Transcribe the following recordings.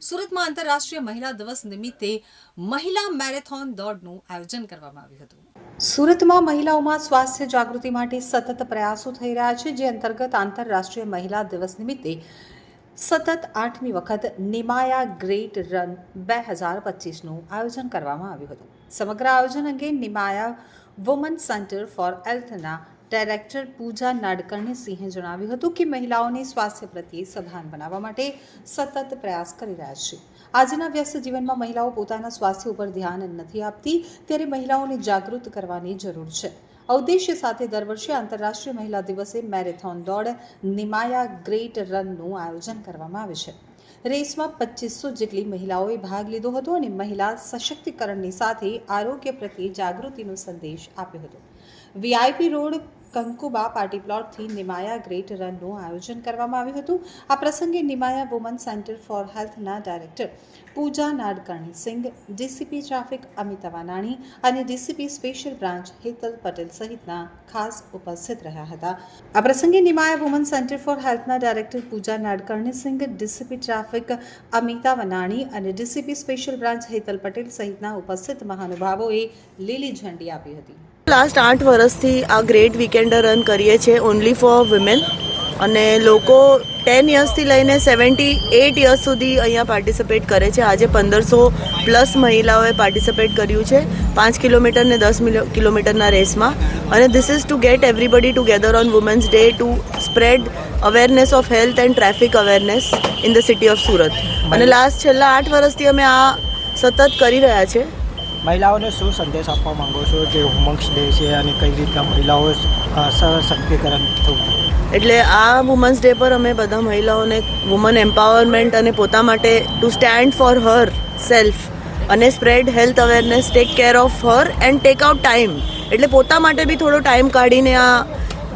સુરતમાં આંતરરાષ્ટ્રીય મહિલા દિવસ નિમિત્તે મહિલા મેરેથોન દોડનું આયોજન કરવામાં આવ્યું હતું. સુરતમાં મહિલાઓમાં સ્વાસ્થ્ય જાગૃતિ માટે સતત પ્રયાસો થઈ રહ્યા છે, જે અંતર્ગત આંતરરાષ્ટ્રીય મહિલા દિવસ નિમિત્તે સતત આઠમી વખત નિમાયા ગ્રેટ રન બે હજાર પચીસનું આયોજન કરવામાં આવ્યું હતું. સમગ્ર આયોજન અંગે નિમાયા વુમન સેન્ટર ફોર હેલ્થના ડાયરેક્ટર પૂજા નાડકર્ણી સિંહે જણાવ્યું હતું કે મહિલાઓને સ્વાસ્થ્ય પ્રત્યે સભાન બનાવવા માટે સતત પ્રયાસ કરી રહ્યા છે. આજના વ્યસ્ત જીવનમાં મહિલાઓ પોતાના સ્વાસ્થ્ય ઉપર ધ્યાન નથી આપતી, ત્યારે મહિલાઓને જાગૃત કરવાની જરૂર છે. આ ઉદ્દેશ્ય સાથે દર વર્ષે આંતરરાષ્ટ્રીય મહિલા દિવસે મેરેથોન દોડ, નિમાયા ગ્રેટ રનનું આયોજન કરવામાં આવે છે. રેસમાં પચીસો જેટલી મહિલાઓએ ભાગ લીધો હતો અને મહિલા સશક્તિકરણની સાથે આરોગ્ય પ્રત્યે જાગૃતિનો સંદેશ આપ્યો હતો. વીઆઈપી રોડ કંકુબા પાર્ટી પ્લોટથી નિમાયા ગ્રેટ રનનું આયોજન કરવામાં આવ્યું હતું. આ પ્રસંગે Nimaya woman centre for હેલ્થના director Puja Nadkarni Singh, DCP traffic Amita Vanani અને DCP special branch Hetal Patel સહિતના ખાસ ઉપસ્થિત રહ્યા હતા. આ પ્રસંગે Nimaya woman centre for હેલ્થના director Puja Nadkarni Singh, DCP traffic Amita Vanani અને DCP special branch Hetal Patel સહિતના ઉપસ્થિત મહાનુભાવોએ લીલી ઝંડી આપી હતી. લાસ્ટ આઠ વર્ષથી આ ગ્રેટ વીકેન્ડ રન કરીએ છીએ ઓનલી ફોર વિમેન અને લોકો ટેન યર્સથી લઈને સેવન્ટી એટ યર્સ સુધી અહીંયા પાર્ટિસિપેટ કરે છે. આજે પંદરસો પ્લસ મહિલાઓએ પાર્ટિસિપેટ કર્યું છે પાંચ કિલોમીટર ને દસ મિલો- કિલોમીટરના રેસમાં. અને this is to get everybody together on women's day to spread awareness of health and traffic awareness in the city of Surat અને લાસ્ટ છેલ્લા આઠ વર્ષથી અમે આ સતત કરી રહ્યા છે મહિલાઓને શું સંદેશ આપવા માંગો છો? જે વુમન્સ ડે છે અને કઈ રીતના મહિલાઓ સશક્તિકરણ થવું એટલે આ વુમન્સ ડે પર અમે બધા મહિલાઓને વુમન એમ્પાવરમેન્ટ અને પોતા માટે to stand for herself અને spread health awareness take care of her and take out time એટલે પોતા માટે બી થોડો ટાઈમ કાઢીને આ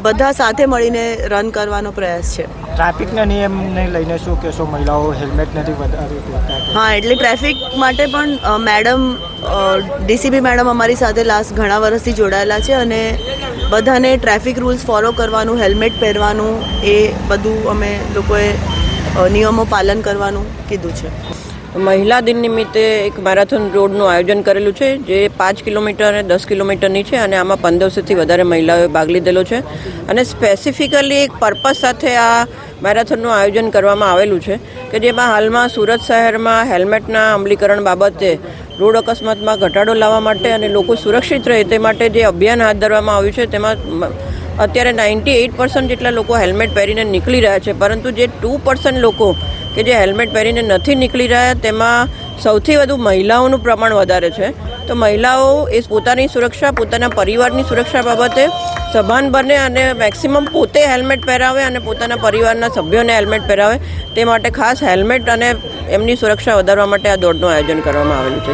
બધા સાથે મળીને રન કરવાનો પ્રયાસ છે. ટ્રાફિકના નિયમને લઈને શું કહેશો? મહિલાઓ હેલ્મેટ નથી વધારે હા એટલે ટ્રાફિક માટે પણ મેડમ ડીસીપી મેડમ અમારી સાથે લાસ્ટ ઘણા વર્ષથી જોડાયેલા છે અને બધાને ટ્રાફિક રૂલ્સ ફોલો કરવાનું હેલ્મેટ પહેરવાનું એ બધું અમે લોકોએ નિયમો પાલન કરવાનું કીધું છે. મહિલા દિન નિમિત્તે એક મેરાથોન રોડનું આયોજન કરેલું છે, જે પાંચ કિલોમીટર અને દસ કિલોમીટરની છે અને આમાં પંદરસોથી વધારે મહિલાઓએ ભાગ લીધેલો છે. અને સ્પેસિફિકલી એક પર્પઝ સાથે આ મેરાથોનનું આયોજન કરવામાં આવેલું છે કે જેમાં હાલમાં સુરત શહેરમાં હેલ્મેટના અમલીકરણ બાબતે રોડ અકસ્માતમાં ઘટાડો લાવવા માટે અને લોકો સુરક્ષિત રહે તે માટે જે અભિયાન હાથ ધરવામાં આવ્યું છે, તેમાં અત્યારે નાઇન્ટી એઇટ પર્સન્ટ જેટલા લોકો હેલ્મેટ પહેરીને નીકળી રહ્યા છે, પરંતુ જે ટુ પર્સન્ટ લોકો કે જે હેલ્મેટ પહેરીને નથી નીકળી રહ્યા, તેમાં સૌથી વધુ મહિલાઓનું પ્રમાણ વધારે છે. તો મહિલાઓ એ પોતાની સુરક્ષા, પોતાના પરિવારની સુરક્ષા બાબતે સભાન બને અને મેક્સિમમ પોતે હેલ્મેટ પહેરાવે અને પોતાના પરિવારના સભ્યોને હેલ્મેટ પહેરાવે. તે માટે ખાસ હેલ્મેટ અને એમની સુરક્ષા વધારવા માટે આ દોડનું આયોજન કરવામાં આવેલું છે.